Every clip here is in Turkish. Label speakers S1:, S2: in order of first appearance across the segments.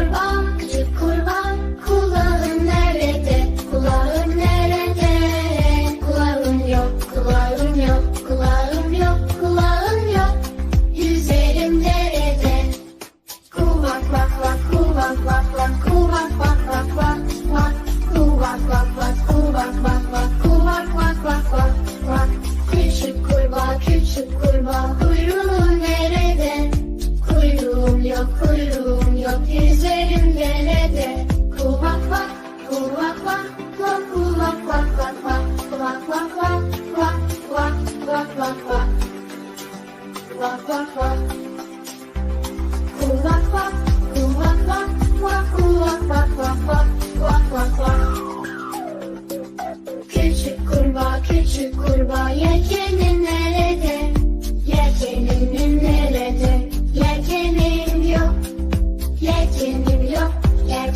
S1: football.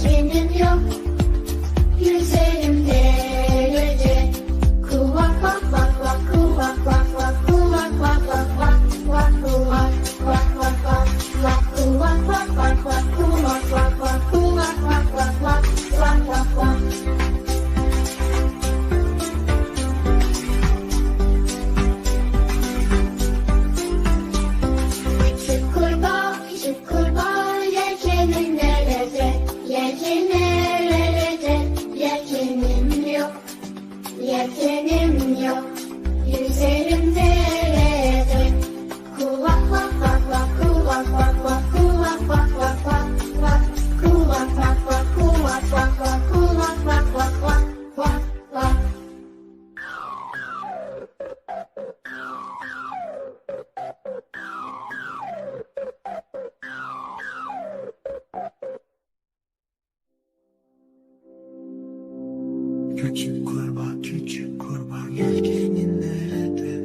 S1: Dreaming you Küçük kurbağa, küçük kurbağa Yelkenin nerede?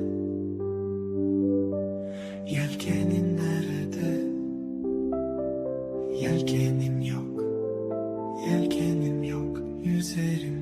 S1: Yelkenin nerede? Yelkenim yok Yelkenim yok Yüzerim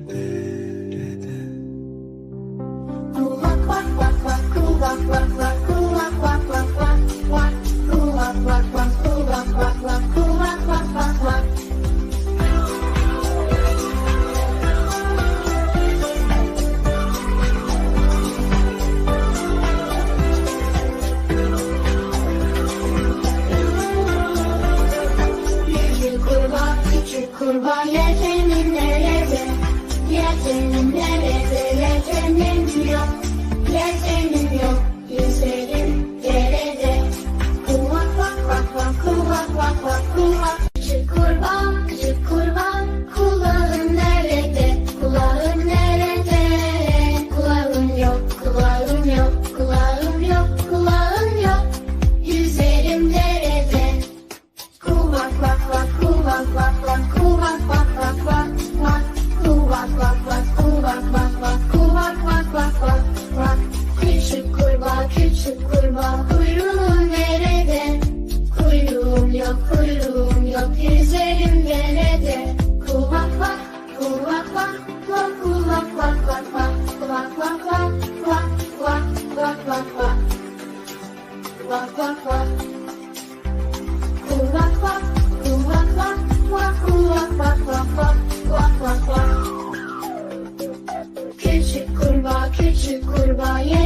S1: Küçük kurbağaya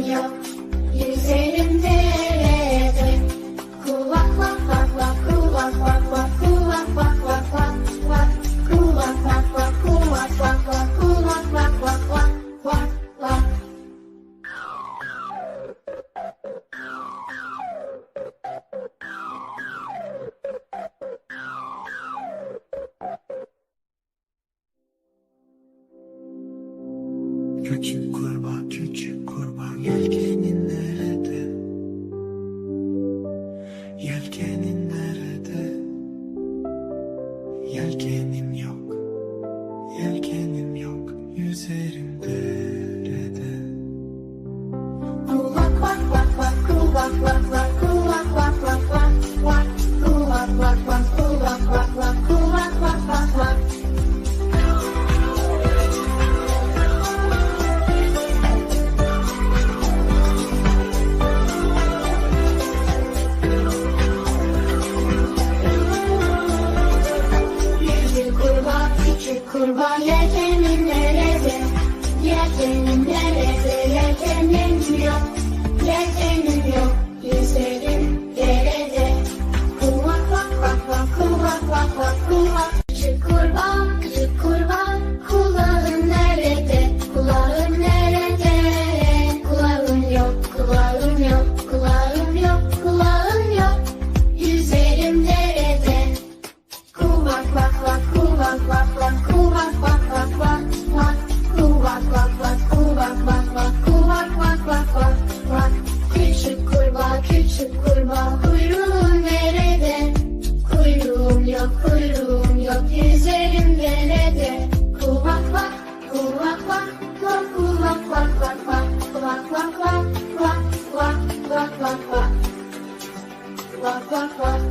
S1: Gözüm yok, yüzelim derede Kulak vak vak vak, kulak vak vak Kulak vak vak vak vak Kulak vak vak, kulak vak vak Kulak vak vak vak
S2: Küçük
S3: kulak bak.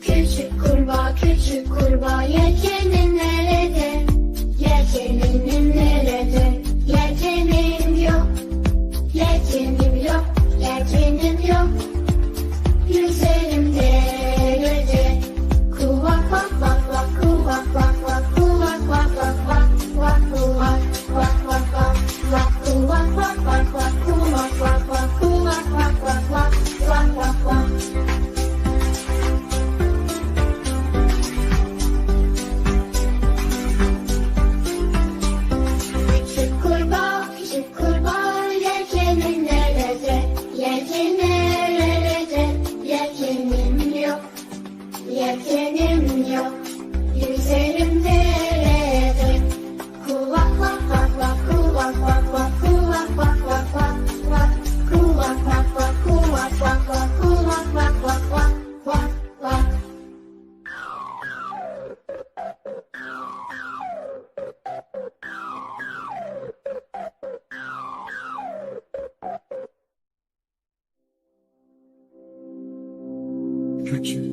S3: Küçük kurbağa, küçük kurbağa
S1: yeke. pictures.